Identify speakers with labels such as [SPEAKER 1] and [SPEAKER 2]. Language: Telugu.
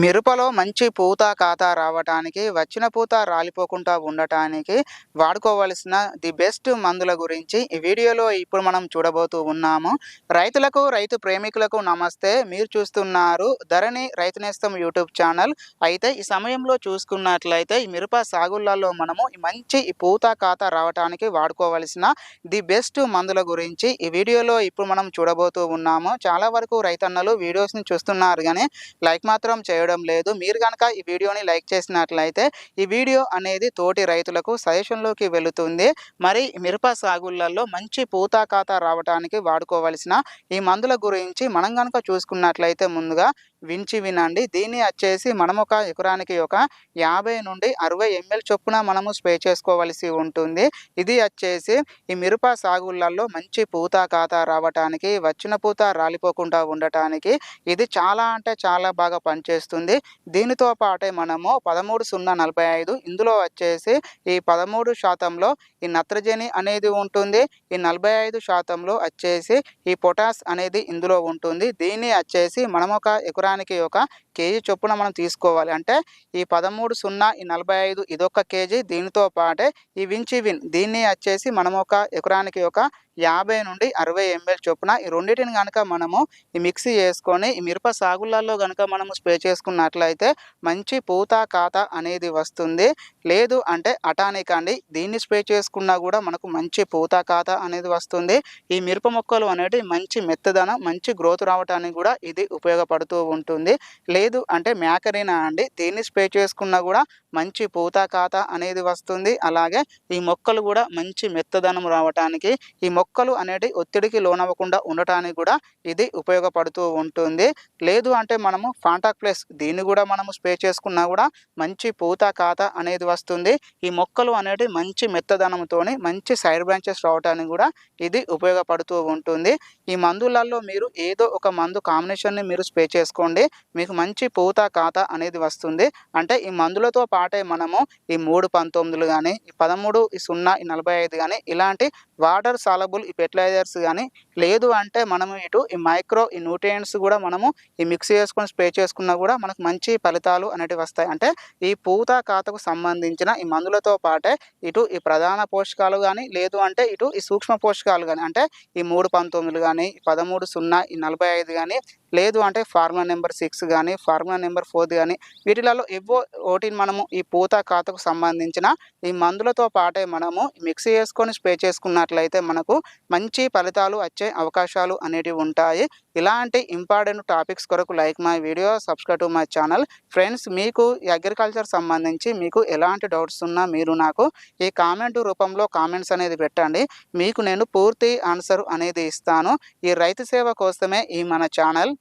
[SPEAKER 1] మిరపలో మంచి పూత కాత రావటానికి వచ్చిన పూత రాలిపోకుండా ఉండటానికి వాడుకోవలసిన ది బెస్ట్ మందుల గురించి ఈ వీడియోలో ఇప్పుడు మనం చూడబోతూ ఉన్నాము. రైతులకు రైతు ప్రేమికులకు నమస్తే. మీరు చూస్తున్నారు ధరణి రైతు నేస్తం యూట్యూబ్ ఛానల్. అయితే ఈ సమయంలో చూసుకున్నట్లయితే ఈ మిరప సాగులలో మనము మంచి పూత కాత రావటానికి వాడుకోవలసిన ది బెస్ట్ మందుల గురించి ఈ వీడియోలో ఇప్పుడు మనం చూడబోతూ ఉన్నాము. చాలా వరకు రైతన్నలు వీడియోస్ని చూస్తున్నారు కానీ లైక్ మాత్రం చేయ చేయడం లేదు. మీరు కనుక ఈ వీడియోని లైక్ చేసినట్లయితే ఈ వీడియో అనేది తోటి రైతులకు సజెషన్లోకి వెళుతుంది. మరి మిరప సాగులలో మంచి పూత ఖాతా రావడానికి వాడుకోవలసిన ఈ మందుల గురించి మనం కనుక చూసుకున్నట్లయితే ముందుగా వించి వినండి. దీన్ని వచ్చేసి మనం ఒక ఎకరానికి ఒక యాభై నుండి అరవై ఎంఎల్ చొప్పున మనము స్ప్రే చేసుకోవలసి ఉంటుంది. ఇది వచ్చేసి ఈ మిరప సాగులలో మంచి పూత ఖాతా రావటానికి వచ్చిన పూత రాలిపోకుండా ఉండటానికి ఇది చాలా అంటే చాలా బాగా పనిచేస్తుంది. దీనితో పాటే మనము పదమూడు సున్నా నలభై ఐదు ఇందులో వచ్చేసి ఈ పదమూడు శాతంలో ఈ నత్రజని అనేది ఉంటుంది. ఈ నలభై ఐదు శాతంలో వచ్చేసి ఈ పొటాస్ అనేది ఇందులో ఉంటుంది. దీన్ని వచ్చేసి మనం ఒక ఎకరానికి ఒక కేజీ చొప్పున మనం తీసుకోవాలి. అంటే ఈ పదమూడు సున్నా ఈ నలభై ఐదు ఇదొక కేజీ. దీనితో పాటే ఈ వించి విన్ దీన్ని వచ్చేసి మనం ఒక ఎకరానికి ఒక యాభై నుండి అరవై ఎంఎల్ చొప్పున ఈ రెండింటిని కనుక మనము ఈ మిక్సీ చేసుకొని ఈ మిరప సాగులలో కనుక మనము స్ప్రే చేసుకున్నట్లయితే మంచి పూత కాత అనేది వస్తుంది. లేదు అంటే అటానిక్ అండి. దీన్ని స్ప్రే చేసుకున్నా కూడా మనకు మంచి పూత కాత అనేది వస్తుంది. ఈ మిరప మొక్కలు అనేటివి మంచి మెత్తదనం మంచి గ్రోత్ రావడానికి కూడా ఇది ఉపయోగపడుతూ ఉంటుంది. ఉంటుంది లేదు అంటే మ్యాకరీనా అండి? దీన్ని స్ప్రే చేసుకున్నా కూడా మంచి పూత కాత అనేది వస్తుంది. అలాగే ఈ మొక్కలు కూడా మంచి మెత్తదనం రావటానికి ఈ మొక్కలు అనేటి ఒత్తిడికి లోనవ్వకుండా ఉండటానికి కూడా ఇది ఉపయోగపడుతూ ఉంటుంది. లేదు అంటే మనము ఫాంటాక్ ప్లస్ దీన్ని కూడా మనము స్ప్రే చేసుకున్నా కూడా మంచి పూత కాత అనేది వస్తుంది. ఈ మొక్కలు అనేటి మంచి మెత్తదనంతోని మంచి సైడ్ బ్రాంచెస్ రావడానికి కూడా ఇది ఉపయోగపడుతూ ఉంటుంది. ఈ మందులలో మీరు ఏదో ఒక మందు కాంబినేషన్ని మీరు స్ప్రే చేసుకోండి. మీకు మంచి పూత కాత అనేది వస్తుంది. అంటే ఈ మందులతో పాటే మనము ఈ మూడు పంతొమ్మిదిలు కానీ ఈ పదమూడు ఈ సున్నా ఈ నలభై ఐదు కానీ ఇలాంటి వాటర్ సాలబుల్ ఈ ఫెర్టిలైజర్స్ కానీ లేదు అంటే మనము ఇటు ఈ మైక్రో ఈ న్యూట్రియంట్స్ కూడా మనము ఈ మిక్స్ చేసుకొని స్ప్రే చేసుకున్నా కూడా మనకు మంచి ఫలితాలు అనేటివి వస్తాయి. అంటే ఈ పూత కాతకు సంబంధించిన ఈ మందులతో పాటే ఇటు ఈ ప్రధాన పోషకాలు కానీ లేదు అంటే ఇటు ఈ సూక్ష్మ పోషకాలు కానీ అంటే ఈ మూడు పంతొమ్మిదిలు కానీ పదమూడు సున్నా ఈ నలభై ఐదు కానీ లేదు అంటే ఫార్ములా నెంబర్ నెంబర్ సిక్స్ కానీ ఫార్ములా నెంబర్ ఫోర్ కానీ వీటిలలో ఎవ్వో ఓటిని మనము ఈ పూత ఖాతకు సంబంధించిన ఈ మందులతో పాటే మనము మిక్స్ చేసుకొని స్ప్రే చేసుకున్నట్లయితే మనకు మంచి ఫలితాలు వచ్చే అవకాశాలు అనేటివి ఉంటాయి. ఇలాంటి ఇంపార్టెంట్ టాపిక్స్ కొరకు like my video subscribe to my channel. Friends మీకు అగ్రికల్చర్ సంబంధించి మీకు ఎలాంటి డౌట్స్ ఉన్నా మీరు నాకు ఈ కామెంట్ రూపంలో కామెంట్స్ అనేది పెట్టండి. మీకు నేను పూర్తి ఆన్సర్ అనేది ఇస్తాను. ఈ రైతు సేవ కోసమే ఈ మన ఛానల్.